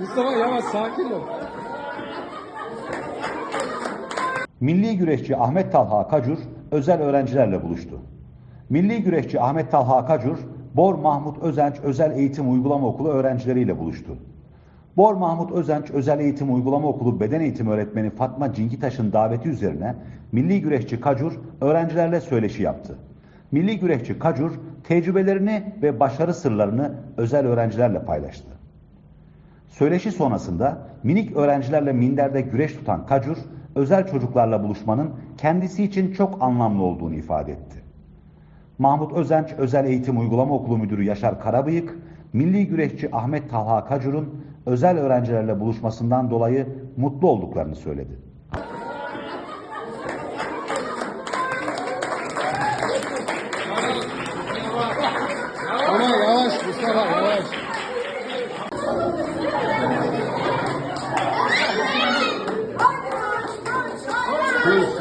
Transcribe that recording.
Mustafa yavaş sakin ol. Milli güreşçi Ahmet Talha Kacur özel öğrencilerle buluştu. Milli güreşçi Ahmet Talha Kacur, Bor Mahmut Özenç Özel Eğitim Uygulama Okulu öğrencileriyle buluştu. Bor Mahmut Özenç Özel Eğitim Uygulama Okulu Beden Eğitimi Öğretmeni Fatma Cinkitaş'ın daveti üzerine milli güreşçi Kacur öğrencilerle söyleşi yaptı. Milli güreşçi Kacur tecrübelerini ve başarı sırlarını özel öğrencilerle paylaştı. Söyleşi sonrasında minik öğrencilerle minderde güreş tutan Kacur, özel çocuklarla buluşmanın kendisi için çok anlamlı olduğunu ifade etti. Mahmut Özenç Özel Eğitim Uygulama Okulu Müdürü Yaşar Karabıyık, milli güreşçi Ahmet Talha Kacur'un özel öğrencilerle buluşmasından dolayı mutlu olduklarını söyledi. Ama yavaş Mustafa yavaş. Please.